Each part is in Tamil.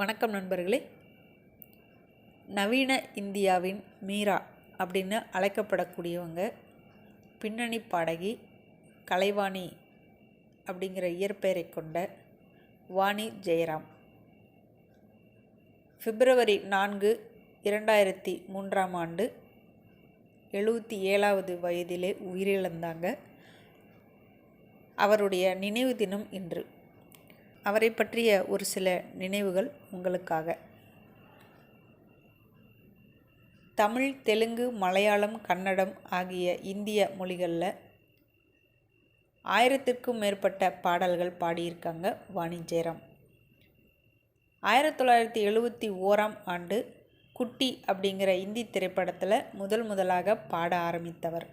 வணக்கம் நண்பர்களே. நவீன இந்தியாவின் மீரா அப்படின்னு அழைக்கப்படக்கூடியவங்க பின்னணி பாடகி கலைவாணி அப்படிங்கிற இயற்பெயரை கொண்ட வாணி ஜெயராம். பிப்ரவரி நான்கு இரண்டாயிரத்தி மூன்றாம் ஆண்டு எழுபத்தி ஏழாவது வயதிலே உயிரிழந்தாங்க. அவருடைய நினைவு தினம் இன்று. அவரை பற்றிய ஒரு சில நினைவுகள் உங்களுக்காக. தமிழ் தெலுங்கு மலையாளம் கன்னடம் ஆகிய இந்திய மொழிகளில் ஆயிரத்திற்கும் மேற்பட்ட பாடல்கள் பாடியிருக்காங்க வாணி ஜெயராம் ஆயிரத்தி தொள்ளாயிரத்தி எழுபத்தி ஓராம் ஆண்டு குட்டி அப்படிங்கிற இந்தி திரைப்படத்தில் முதல் முதலாக பாட ஆரம்பித்தவர்.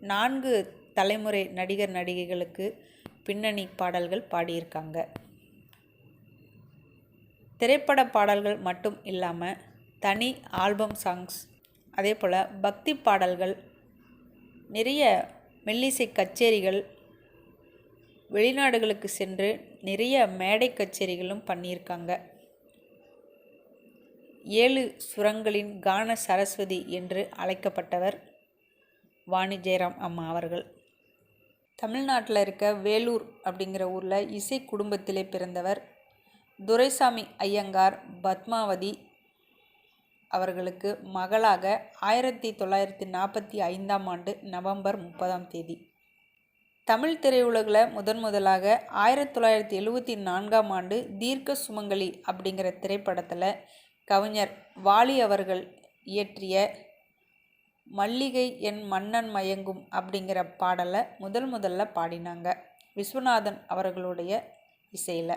நான்கு தலைமுறை நடிகர் நடிகைகளுக்கு பின்னணி பாடல்கள் பாடியிருக்காங்க. திரைப்பட பாடல்கள் மட்டும் இல்லாமல் தனி ஆல்பம் சாங்ஸ் அதே போல் பக்தி பாடல்கள் நிறைய மெல்லிசை கச்சேரிகள் வெளிநாடுகளுக்கு சென்று நிறைய மேடை கச்சேரிகளும் பண்ணியிருக்காங்க. ஏழு சுரங்களின் கான சரஸ்வதி என்று அழைக்கப்பட்டவர் வாணி ஜெயராம் அம்மா அவர்கள். தமிழ்நாட்டில் இருக்க வேலூர் அப்படிங்கிற ஊரில் இசை குடும்பத்திலே பிறந்தவர் துரைசாமி ஐயங்கார் பத்மாவதி அவர்களுக்கு மகளாக ஆயிரத்தி தொள்ளாயிரத்தி நாற்பத்தி ஐந்தாம் ஆண்டு நவம்பர் முப்பதாம் தேதி. தமிழ் திரையுலகில் முதன் முதலாக ஆயிரத்தி தொள்ளாயிரத்தி எழுவத்தி நான்காம் ஆண்டு தீர்க்க சுமங்கலி அப்படிங்கிற திரைப்படத்தில் கவிஞர் வாலி அவர்கள் இயற்றிய மல்லிகை என் மன்னன் மயங்கும் அப்படிங்கிற பாடலை முதல் முதல்ல பாடினாங்க விஸ்வநாதன் அவர்களுடைய இசையில்.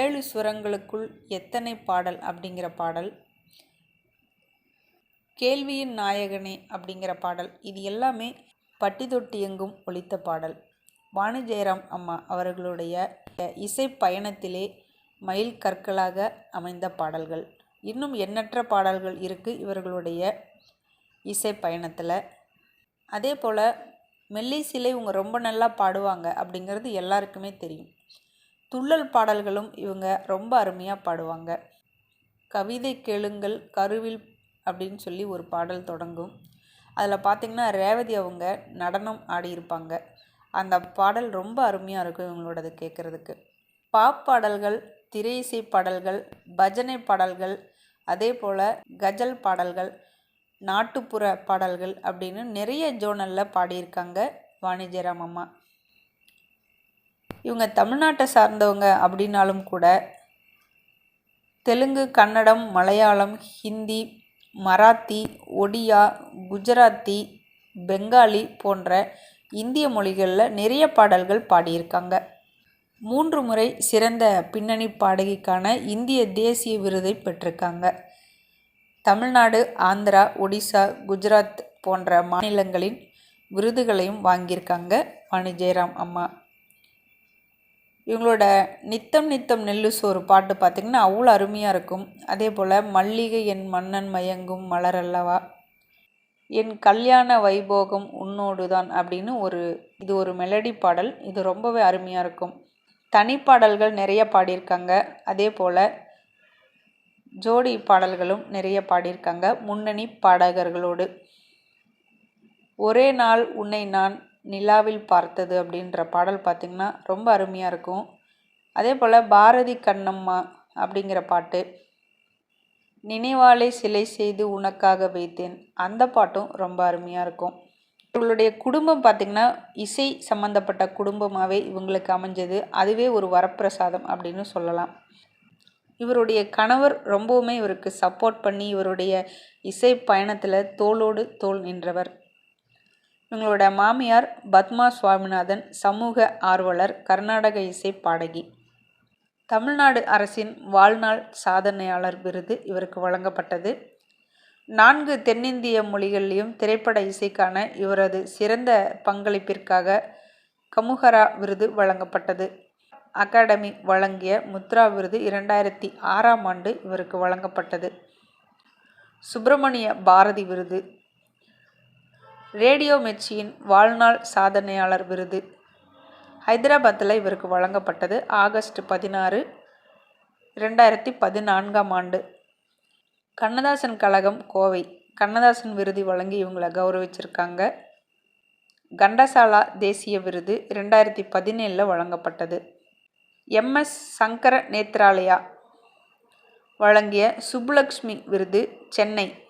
ஏழு சுரங்களுக்குள் எத்தனை பாடல் அப்படிங்கிற பாடல் கேள்வியின் நாயகனே அப்படிங்கிற பாடல் இது எல்லாமே பட்டி தொட்டி எங்கும் ஒழித்த பாடல். வாணி ஜெயராம் அம்மா அவர்களுடைய இசை பயணத்திலே மயில் கற்களாக அமைந்த பாடல்கள். இன்னும் எண்ணற்ற பாடல்கள் இருக்குது இவர்களுடைய இசை பயணத்தில். அதே போல் மெல்லிசிலை இவங்க ரொம்ப நல்லா பாடுவாங்க அப்படிங்கிறது எல்லாருக்குமே தெரியும். துள்ளல் பாடல்களும் இவங்க ரொம்ப அருமையாக பாடுவாங்க. கவிதை கேளுங்கள் கருவில் அப்படின்னு சொல்லி ஒரு பாடல் தொடங்கும். அதில் பார்த்திங்கன்னா ரேவதி அவங்க நடனம் ஆடியிருப்பாங்க அந்த பாடல் ரொம்ப அருமையாக இருக்கும் இவங்களோடது கேட்குறதுக்கு பாப் பாடல்கள் திரை இசை பாடல்கள் பஜனை பாடல்கள் அதே போல் கஜல் பாடல்கள் நாட்டுப்புற பாடல்கள் அப்படின்னு நிறைய ஜோனலில் பாடியிருக்காங்க வாணிஜராம் அம்மா இவங்க தமிழ்நாட்டை சார்ந்தவங்க அப்படின்னாலும் கூட தெலுங்கு கன்னடம் மலையாளம் ஹிந்தி மராத்தி ஒடியா குஜராத்தி பெங்காலி போன்ற இந்திய மொழிகளில் நிறைய பாடல்கள் பாடியிருக்காங்க. மூன்று முறை சிறந்த பின்னணி பாடகிக்கான இந்திய தேசிய விருதை பெற்றிருக்காங்க. தமிழ்நாடு ஆந்திரா ஒடிசா குஜராத் போன்ற மாநிலங்களின் விருதுகளையும் வாங்கியிருக்காங்க வாணி ஜெயராம் அம்மா. இவங்களோட நித்தம் நித்தம் நெல்லு சோறு பாட்டு பார்த்திங்கன்னா அவ்வளோ அருமையாக இருக்கும். அதே போல் மல்லிகை என் மன்னன் மயங்கும் மலர் அல்லவா? என் கல்யாண வைபோகம் உன்னோடு தான் அப்படின்னு ஒரு இது ஒரு மெலடி பாடல். இது ரொம்பவே அருமையாக இருக்கும். தனிப்பாடல்கள் நிறைய பாடியிருக்காங்க. அதே போல் ஜோடி பாடல்களும் நிறைய பாடியிருக்காங்க. முன்னணி பாடகர்களோடு. ஒரே நாள் உன்னை நான் நிலாவில் பார்த்தது அப்படின்ற பாடல் பார்த்திங்கன்னா ரொம்ப அருமையாக இருக்கும். அதே போல் பாரதி கண்ணம்மா அப்படிங்கிற பாட்டு. நினைவாலை சிலை செய்து உனக்காக வைத்தேன். அந்த பாட்டும் ரொம்ப அருமையாக இருக்கும். இவங்களுடைய குடும்பம் பார்த்திங்கன்னா இசை சம்மந்தப்பட்ட குடும்பமாகவே இவங்களுக்கு அமைஞ்சது. அதுவே ஒரு வரப்பிரசாதம் அப்படின்னு சொல்லலாம். இவருடைய கணவர் ரொம்பவுமே இவருக்கு சப்போர்ட் பண்ணி இவருடைய இசை பயணத்தில் தோளோடு தோல் நின்றவர். இவங்களோட மாமியார் பத்மா சுவாமிநாதன் சமூக ஆர்வலர் கர்நாடக இசை பாடகி. தமிழ்நாடு அரசின் வாழ்நாள் சாதனையாளர் விருது இவருக்கு வழங்கப்பட்டது. நான்கு தென்னிந்திய மொழிகளிலும் திரைப்பட இசைக்கான இவரது சிறந்த பங்களிப்பிற்காக கமுஹரா விருது வழங்கப்பட்டது. அகாடமி வழங்கிய முத்ரா விருது இரண்டாயிரத்தி ஆறாம் ஆண்டு இவருக்கு வழங்கப்பட்டது. சுப்பிரமணிய பாரதி விருது. ரேடியோ மிர்ச்சியின் வாழ்நாள் சாதனையாளர் விருது. ஹைதராபாத்தில் இவருக்கு வழங்கப்பட்டது ஆகஸ்ட் பதினாறு இரண்டாயிரத்தி பதினான்காம் ஆண்டு. கண்ணதாசன் கழகம் கோவை. கண்ணதாசன் விருது வழங்கி இவங்களை கௌரவிச்சிருக்காங்க. கண்டசாலா தேசிய விருது ரெண்டாயிரத்தி பதினேழில் வழங்கப்பட்டது. எம்எஸ் சங்கர நேத்ராலயா வழங்கிய சுப்புலக்ஷ்மி விருது சென்னை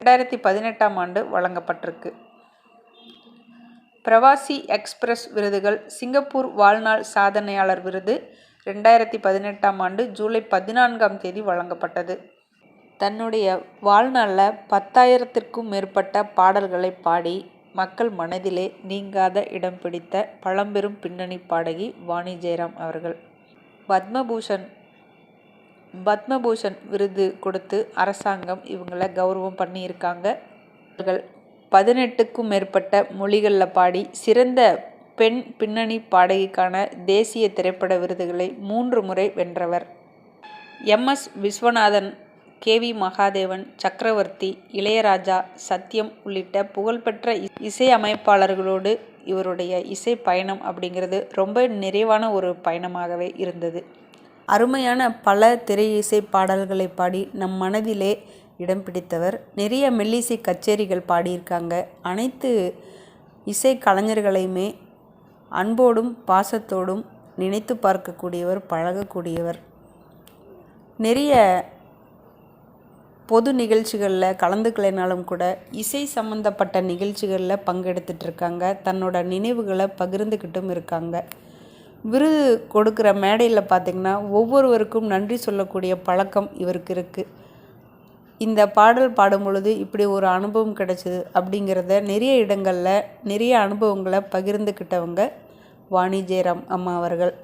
ரெண்டாயிரத்தி பதினெட்டாம் ஆண்டு வழங்கப்பட்டிருக்கு. பிரவாசி எக்ஸ்பிரஸ் விருதுகள் சிங்கப்பூர் வாழ்நாள் சாதனையாளர் விருது ரெண்டாயிரத்தி பதினெட்டாம் ஆண்டு ஜூலை பதினான்காம் தேதி வழங்கப்பட்டது. தன்னுடைய வாழ்நாளில் பத்தாயிரத்திற்கும் மேற்பட்ட பாடல்களை பாடி மக்கள் மனதிலே நீங்காத இடம் பிடித்த பழம்பெரும் பின்னணி பாடகி வாணி ஜெயராம் அவர்கள். பத்மபூஷன் பத்மபூஷன் விருது கொடுத்து அரசாங்கம் இவங்களை கௌரவம் பண்ணியிருக்காங்க. இவர்கள் பதினெட்டுக்கும் மேற்பட்ட மொழிகளில் பாடி சிறந்த பெண் பின்னணி பாடகிக்கான தேசிய திரைப்பட விருதுகளை மூன்று முறை வென்றவர். எம்எஸ் விஸ்வநாதன் கேவி மகாதேவன் சக்கரவர்த்தி இளையராஜா சத்யம் உள்ளிட்ட புகழ்பெற்ற இசையமைப்பாளர்களோடு இவருடைய இசை பயணம் அப்படிங்கிறது ரொம்ப நிறைவான ஒரு பயணமாகவே இருந்தது. அருமையான பல திரை இசை பாடல்களை பாடி நம் மனதிலே இடம் பிடித்தவர். நிறைய மெல்லிசை கச்சேரிகள் பாடியிருக்காங்க. அனைத்து இசை கலைஞர்களையுமே அன்போடும் பாசத்தோடும் நினைத்து பார்க்கக்கூடியவர் பழகக்கூடியவர். நிறைய பொது நிகழ்ச்சிகளில் கலந்துக்கலைனாலும் கூட இசை சம்மந்தப்பட்ட நிகழ்ச்சிகளில் பங்கெடுத்துட்டு இருக்காங்க தன்னோட நினைவுகளை பகிர்ந்துக்கிட்டும் இருக்காங்க. விருது கொடுக்குற மேடையில் பார்த்திங்கன்னா ஒவ்வொருவருக்கும் நன்றி சொல்லக்கூடிய பழக்கம் இவருக்கு இருக்குது இந்த பாடல் பாடும் பொழுது இப்படி ஒரு அனுபவம் கிடைச்சிது அப்படிங்கிறத நிறைய இடங்களில் நிறைய அனுபவங்களை பகிர்ந்துக்கிட்டவங்க வாணி ஜெயராம் அம்மா அவர்கள்.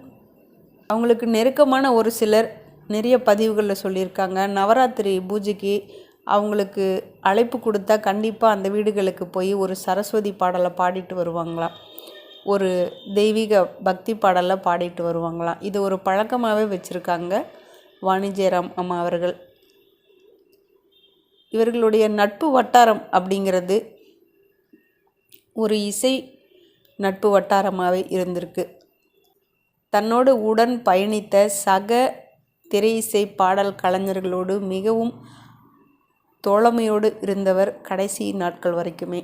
அவங்களுக்கு நெருக்கமான ஒரு சிலர் நிறைய பதிவுகளில் சொல்லியிருக்காங்க. நவராத்திரி பூஜைக்கு அவங்களுக்கு அழைப்பு கொடுத்தா கண்டிப்பாக அந்த வீடுகளுக்கு போய் ஒரு சரஸ்வதி பாடலை பாடிட்டு வருவாங்களாம். ஒரு தெய்வீக பக்தி பாடலை பாடிட்டு வருவாங்களாம். இது ஒரு பழக்கமாகவே வச்சுருக்காங்க வாணிஜயராம் அம்மா அவர்கள். இவர்களுடைய நட்பு வட்டாரம் அப்படிங்கிறது ஒரு இசை நட்பு வட்டாரமாகவே இருந்திருக்கு. தன்னோடு உடன் பயணித்த சக திரை இசை பாடல் கலைஞர்களோடு மிகவும் தோழமையோடு இருந்தவர் கடைசி நாட்கள் வரைக்குமே.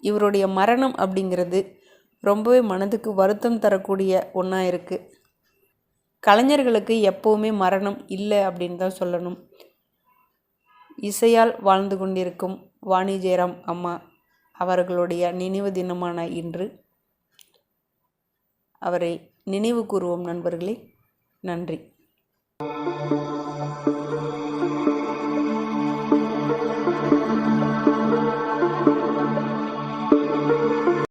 இவருடைய மரணம் அப்படிங்கிறது ரொம்பவே மனதுக்கு வருத்தம் தரக்கூடிய ஒன்றா இருக்குது கலைஞர்களுக்கு எப்போவுமே மரணம் இல்லை அப்படின்னு தான் சொல்லணும். இசையால் வாழ்ந்து கொண்டிருக்கும் வாணி ஜெயராம் அம்மா அவர்களுடைய நினைவு தினமான இன்று அவரை நினைவு கூறுவோம் நண்பர்களே. நன்றி. Música